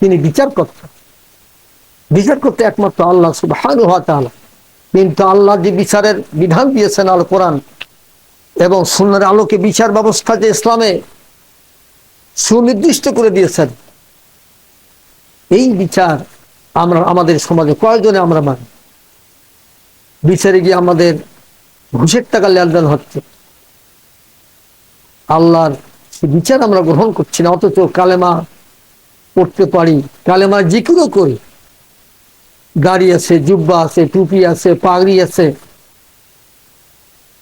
তিনি বিচার করতে একমাত্র আল্লাহ সুবহান কিন্তু আল্লাহ যে বিচারের বিধান দিয়েছেন আল কোরআন এবং সুন্নার আলোকে বিচার ব্যবস্থা যে ইসলামে সুনির্দিষ্ট করে দিয়েছেন, এই বিচার আমরা, আমাদের সমাজে কয়জনে আমরা মানি? বিচারে গিয়ে আমাদের ঘুষের টাকা লেনদেন হচ্ছে। আল্লাহর বিচার আমরা গ্রহণ করছি না, অথচ কালেমা পড়তে পারি কালেমা জিকিরও করি। গাড়ি আছে, জুব্বা আছে, টুপি আছে, পাগড়ি আছে।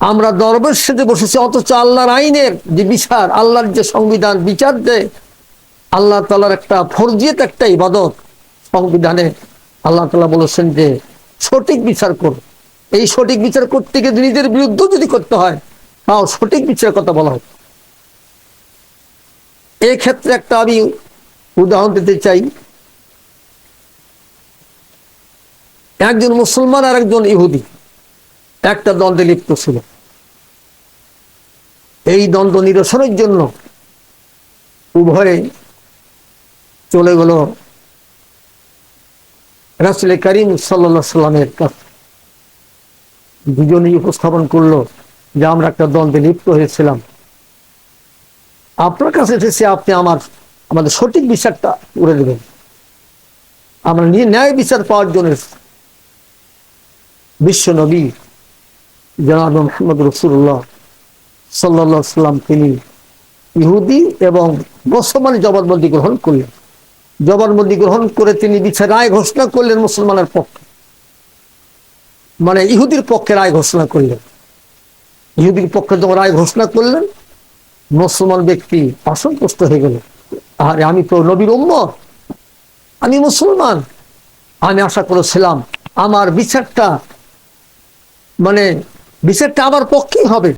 আমরা দরবের সাথে বসেছি, অথচ আল্লাহর আইনের যে বিচার, আল্লাহর যে সংবিধান, বিচার দেয় আল্লাহ তালার একটা ফরজিয়ত, একটা ইবাদত, সংবিধানে আল্লাহ তালা বলেছেন যে সঠিক বিচার করো। এই সঠিক বিচার করতে গিয়ে নিজের বিরুদ্ধে যদি করতে হয়, তাও সঠিক বিচারের কথা বলা হয় এই ক্ষেত্রে একটা আমি উদাহরণ দিতে চাই। একজন মুসলমান আর একজন ইহুদি, একটা দ্বন্দ্বে লিপ্ত ছিল। এই দ্বন্দ্ব নিরসনের জন্য উভয়ে চলে গেল রাসুল করিম সাল্লা সাল্লামের কাছে। দুজনেই উপস্থাপন করল যে আমরা একটা দ্বন্দ্বে লিপ্ত হয়েছিলাম। আপনার কাছে এসেছে, আপনি আমার আমাদের সঠিক বিচারটা করে দেবেন। আমরা নিয়ে ন্যায় বিচার পাওয়ার জন্য বিশ্ব নবী জনাব মোহাম্মদ রসুল্লাহ সাল্লা সাল্লাম তিনি ইহুদি এবং মুসলমান জবানবন্দি গ্রহণ করলেন। জবানবন্দি গ্রহণ করে তিনি বিচার রায় ঘোষণা করলেন মুসলমানের পক্ষে। মানে ইহুদির পক্ষে রায় ঘোষণা করলেন। ইহুদির পক্ষে যখন রায় ঘোষণা করলেন, মুসলমান ব্যক্তি অসন্তুষ্ট হয়ে গেল আরে আমি নবীর উম্মত। আমি মুসলমান। আমি আশা করেছিলাম আমার বিচারটা মানে বিচারটা আমার পক্ষেই হবে।